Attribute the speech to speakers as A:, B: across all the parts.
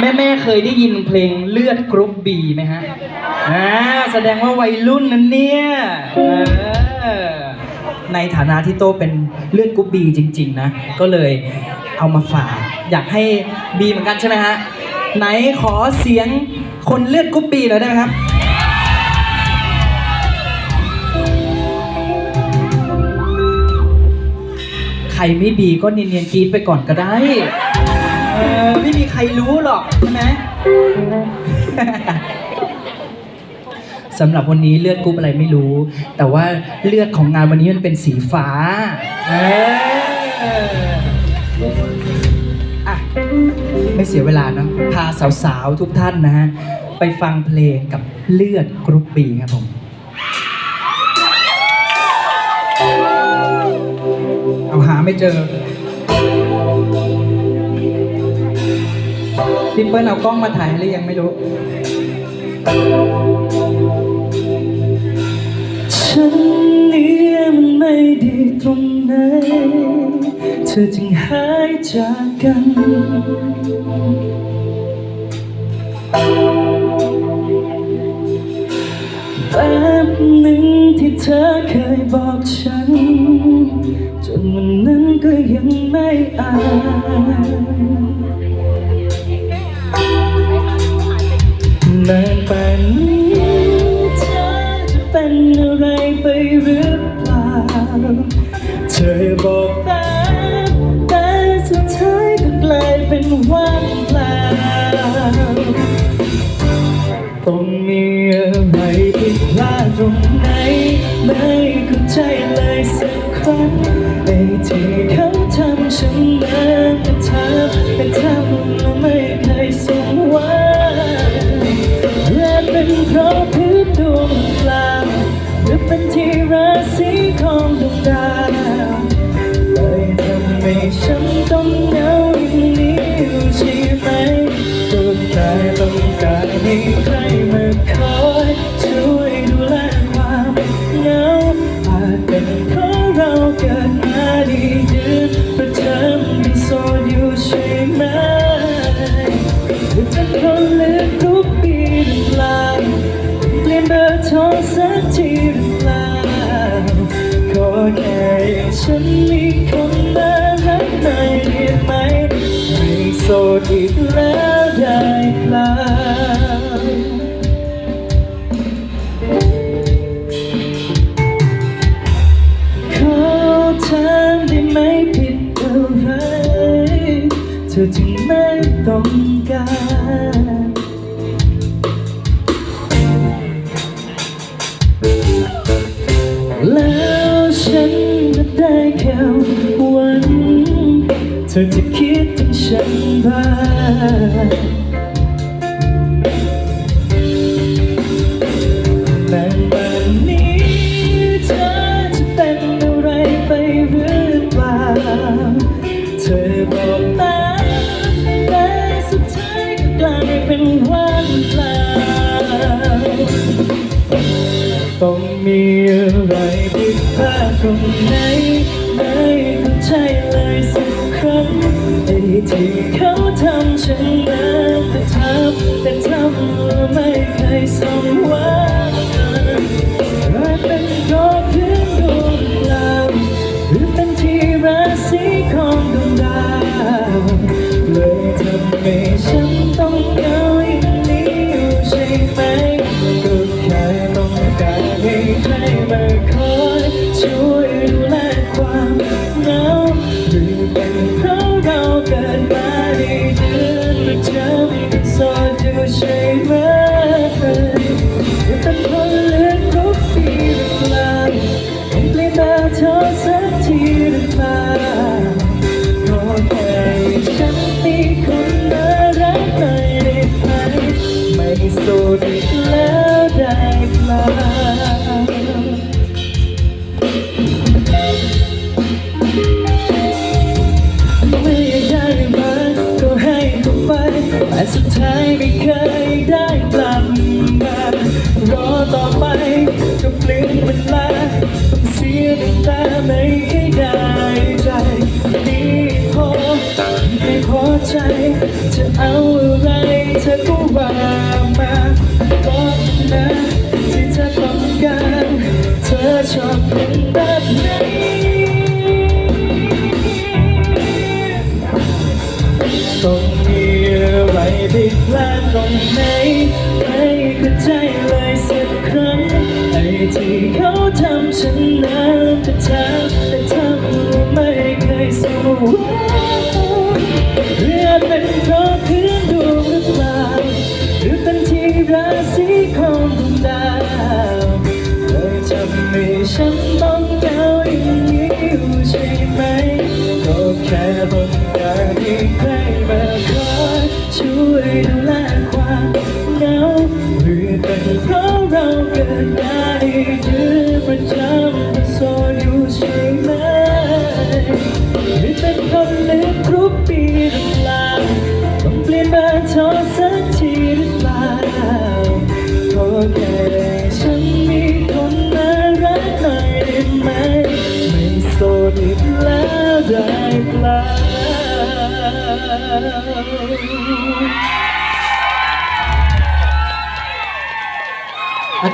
A: แม่แม่ๆเคยได้ยินเพลงเลือดกรุ๊ปบีไหมฮะอ่าแสดงว่าวัยรุ่นนั้นเนี่ยเออในฐานะที่โตเป็นเลือดกรุ๊ปบีจริง ๆ นะ ก็เลยเอามาฝากอยากให้บีเหมือนกันใช่ไหมฮะ ไหนขอเสียงคนเลือดกรุ๊ปบีหน่อยได้ไหมครับใครไม่บีก็เนียนๆกรีดไปก่อนก็ได้ เออไม่มีใครรู้หรอกใช่ไหมสำหรับวันนี้เลือดกรุ๊ปอะไรไม่รู้ แต่ว่าเลือดของงานวันนี้มันเป็นสีฟ้าเอออะไม่เสียเวลาเนาะพาสาวๆทุกท่านนะฮะ ไปฟังเพลงกับเลือดกรุ๊ปบีครับผมเอาหาไม่เจอ พี่เปิ้ลเอากล้องมาถ่ายหรือยังไม่รู้ฉันเนี่ยมันไม่ดีตรงไหน เธอจึงหายจากกัน แบบหนึ่งที่เธอเคยบอกฉัน จนวันนั้นก็ยังไม่อาน นานป่านนี้เธอเป็นอะไรไปหรือเปล่า เธอบอกแต่แต่สุดท้ายก็กลายเป็นว่างเปล่าต้องมีอะไรผิดพลาดตรงไหน ไม่เข้าใจเลยสักครั้งในที่เขาทำฉันนั้นแต่เธอแต่ทำแล้วไม่ ที่ราศีของดวงดาเลยทำให้ฉันต้องเหงาอย่างนี้อยู่ใช่ไหมก็แค่ต้องการให้ใครมาคอยช่วยดูแลความเหงาอาจเป็นเพราะเราเกิดมาดีเดือนประจำที่โสดอยู่ใช่ไหมหรือเป็นเพราะเลือกทุ ฉันมีคนมารักหน่อยได้ไหมไม่โสด ฉันบ้าแต่วันนี้เธอจะเป็นอะไรไปหรือเปล่า เธอบอกมาแต่สุดท้ายก็กลายเป็นว่างเปล่าต้องมีอะไรผิดพลาดตรงไหนไม่เข้าใจเลยสักครั้งไอ ต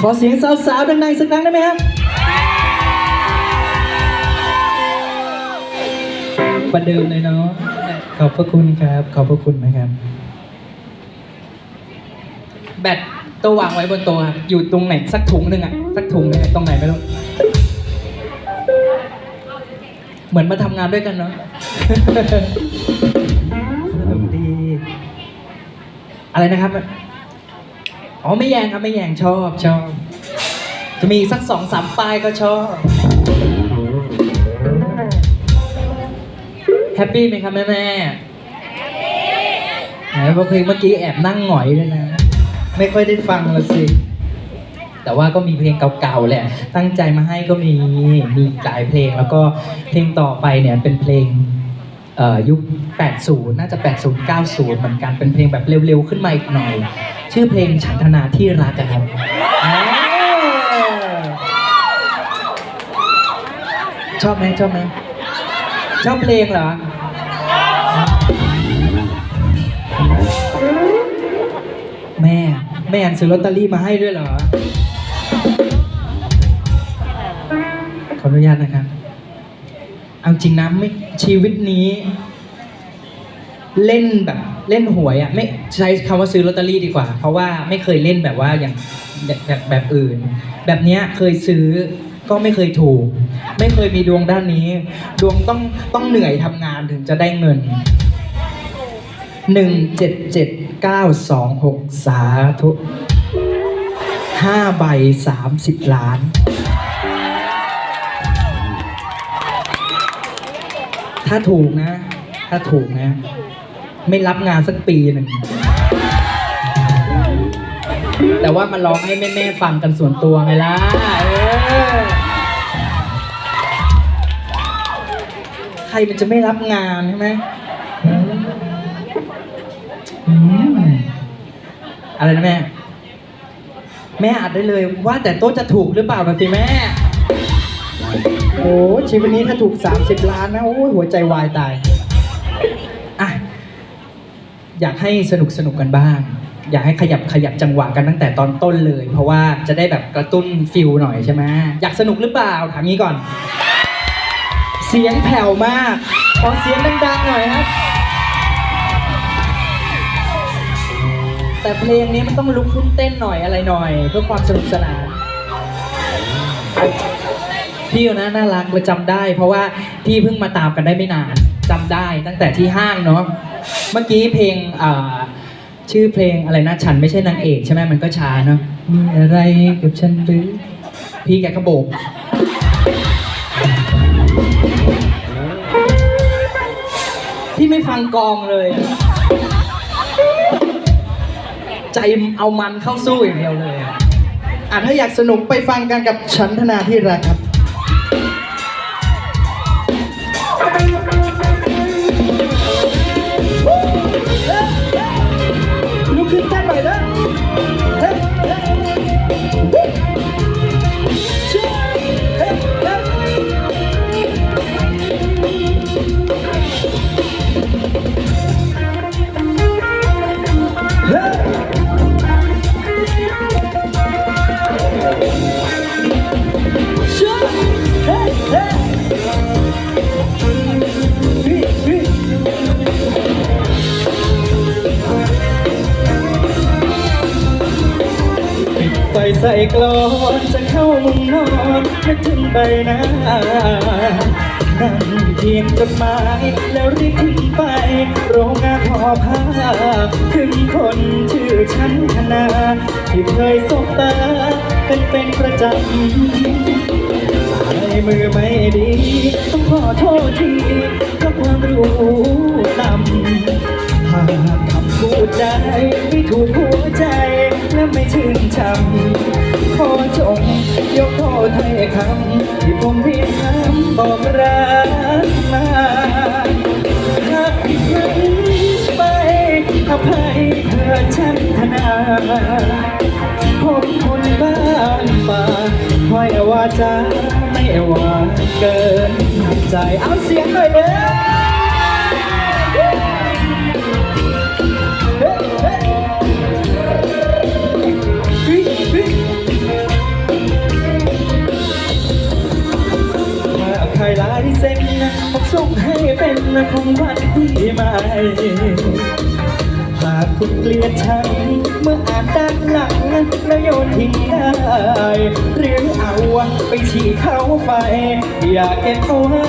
A: ขอเสียงสาว
B: ๆดังๆสักครั้งได้ไหมครับประเดิมเลยเนาะขอบพระคุณครับ ขอบพระคุณนะครับ แบตตัววางไว้บนโต๊ะครับอยู่ตรงไหนสักถุงหนึ่งอะสักถุงหนึงอะตรงไหนไม่รู้เหมือนมาทำงานด้วยกันเนาะสนุกดี อะไรนะครับ อ๋อไม่แยงครับไม่แยงชอบชอบ จะมีสักสองสามป้ายก็ชอบ แฮปปี้ไหมครับแม่แม่แหมเพลงเมื่อกี้แอบนั่งหงอยเลยนะ ไม่ค่อยได้ฟังละสิ แต่ว่าก็มีเพลงเก่าๆแหละ ตั้งใจมาให้ก็มี มีหลายเพลงแล้วก็เพลงต่อไปเนี่ยเป็นเพลง ยุค 80 น่าจะ 80 90 เหมือนกัน เป็นเพลงแบบเร็วๆ ขึ้นมาอีกหน่อย ชื่อเพลงฉันทนาที่รักอะครับ ชอบไหมชอบไหมชอบเพลงเหรอ แม่ แม่อ่านซื้อลอตเตอรี่มาให้ด้วยเหรอ ขออนุญาตนะครับ เอาจริงนะไม่ ชีวิตนี้ เล่นแบบเล่นหวยอะไม่ใช้คำว่าซื้อลอตเตอรี่ดีกว่า เพราะว่าไม่เคยเล่นแบบว่าอย่างแบบแบบแบบอื่น แบบเนี้ยเคยซื้อก็ไม่เคยถูก ไม่เคยมีดวงด้านนี้ ดวงต้องต้องเหนื่อยทำงานถึงจะได้เงินหนึ่งเจ็ดเจ็ดเก้าสองหกสาธุห้าใบสามสิบล้าน ถ้าถูกนะ ถ้าถูกนะ ไม่รับงานสักปีหนึ่ง แต่ว่ามาร้องให้แม่ๆฟังกันส่วนตัวไงล่ะเออใครมันจะไม่รับงานใช่ไหมอะไรนะแม่ แม่อัดได้เลยว่าแต่โต๊ะจะถูกหรือเปล่านะสิแม่ โอ้ชีวิตนี้ถ้าถูก 30 ล้านนะ โอ้หัวใจวายตายอะอยากให้สนุกสนุกกันบ้าง อยากให้ขยับขยับจังหวะกันตั้งแต่ตอนต้นเลย เพราะว่าจะได้แบบกระตุ้นฟิลหน่อยใช่ไหมอยากสนุกหรือเปล่าถามงี้ก่อน เสียงแผ่วมากขอเสียงดังๆหน่อยครับ แต่เพลงนี้มันต้องลุกขึ้นเต้นหน่อยอะไรหน่อย เพื่อความสนุกสนาน พี่นะน่ารักเลยจำได้ เพราะว่าพี่เพิ่งมาตามกันได้ไม่นานจำได้ตั้งแต่ที่ห้างเนาะเมื่อกี้เพลงอ่าชื่อเพลงอะไรนะฉันไม่ใช่นางเอกใช่ไหมมันก็ช้าเนาะมีอะไรกับฉันหรือพี่แกก็โบก พี่ไม่ฟังกองเลย ใจเอามันเข้าสู้อย่างเดียวเลยอะอะถ้าอยากสนุกไปฟังกันกับฉันธนาที่รักครับ
A: ใส่กลอนจะเข้ามุมนอนนึกถึงใบหน้านั่งเขียนจดหมายแล้วรีบทิ้งไป โรงงานทอผ้าถึงคนชื่อชั้นธนา ที่เคยสบตากันเป็นประจำในมือไม่ดี ต้องขอโทษทีเพราะความรู้ต่ำ หากคำพูดใดไม่ถูกหัวใจและไม่ชื่นชำขอจงยกโทษให้คำที่ผมเพียงคำบอกรักมาหากผิดหวังไปอภัยเธอฉันธนาผมคนบ้านป่าคอยวาจาไม่หวานเกินใจเอาเสียงหน่อยเด้อ ส่งให้เป็นของขวัญที่ใหม่หากคุณเกลียดฉัน เมื่ออ่านด้านหลังแล้วโยนทิ้งได้หรือเอาไปฉี่เข้าไฟ อยากเก็บเอาไว้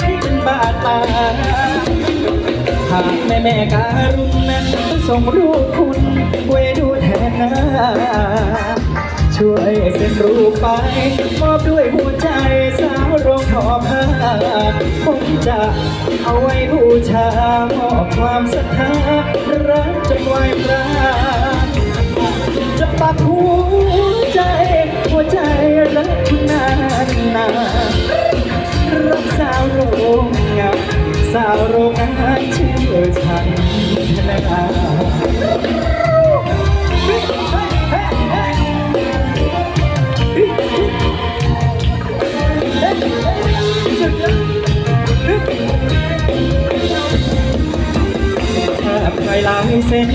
A: ให้เป็นบาดตาหากแม่แม่การุณนั้นส่งรูปคุณไว้ดูแทนน้า ช่วยเซ็นรูปไป มอบด้วยหัวใจสาวโรงทอผ้าผมจะเอาไว้บูชามอบความศรัทธารักจนไหวพระจะปักหัวใจ หัวใจรักคุณนานนานรักสาวโรงงานสาวโรงงานชื่อฉันธนา ถ้าใครลายเซ็น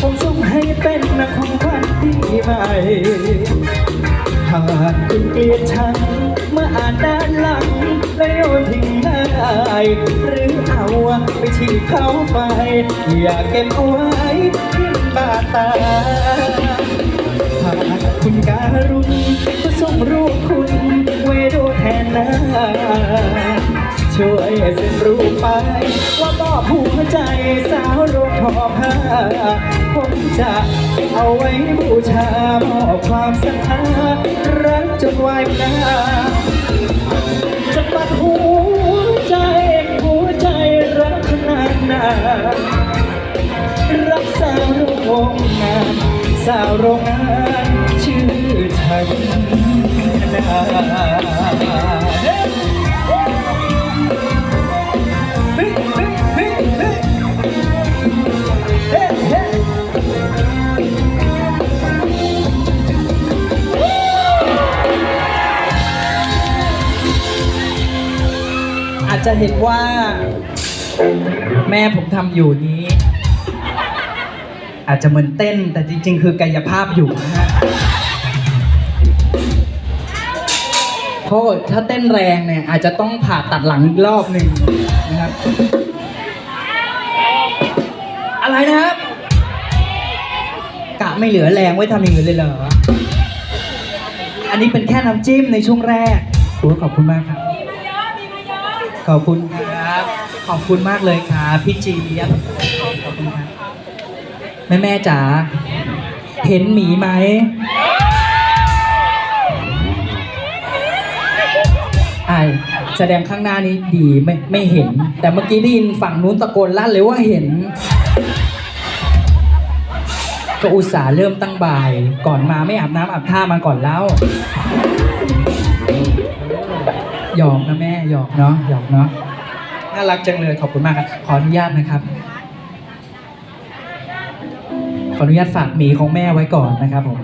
A: ผมส่งให้เป็นของขวัญที่ใหม่หากคุณเกลียดฉันเมื่ออ่านด้านหลัง แล้วโยนทิ้งได้หรือเอาไปฉีกเข้าไป อยากเก็บเอาไว้ที่บาตาหากคุณการุณก็ส่งรูปคุณไว้ดูแทนหน้าช่วยเซ็นรูปไป ว่ามอบหัวใจ ผมจะเอาไว้บูชามอบความศรัทธารักจนวายนาจะปัดหัวใจหัวใจรักนานนารักสาวโรงงาน สาวโรงงานชื่อฉันนา จจะเห็นว่า แม่ผมทำอยู่นี้ อาจจะเหมือนเต้นแต่จริง ๆ คือกายภาพอยู่นะฮะเพราะถ้าเต้นแรงเนี่ย อาจจะต้องผ่าตัดหลังอีกรอบหนึ่งนะครับ อะไรนะครับ กะไม่เหลือแรงไว้ทำอย่างอื่นเลยเหรอ อันนี้เป็นแค่น้ำจิ้มในช่วงแรกโอ้ขอบคุณมากครับ ขอบคุณครับ ขอบคุณมากเลยครับพี่จีเลียบขอบคุณครับแม่แม่จ๋าเห็นหมีไหมไอแสดงข้างหน้านี้ดีไม่ไม่เห็น แต่เมื่อกี้ได้ยินฝั่งนู้นตะโกนลั่นเลยว่าเห็น ก็อุตส่าห์เริ่มตั้งบ่าย ก่อนมาไม่อาบน้ำอาบท่ามาก่อนแล้ว หยอกนะแม่หยอกเนาะหยอกเนาะน่ารักจังเลยขอบคุณมากครับขออนุญาตนะครับ ขออนุญาตฝากหมีของแม่ไว้ก่อนนะครับผม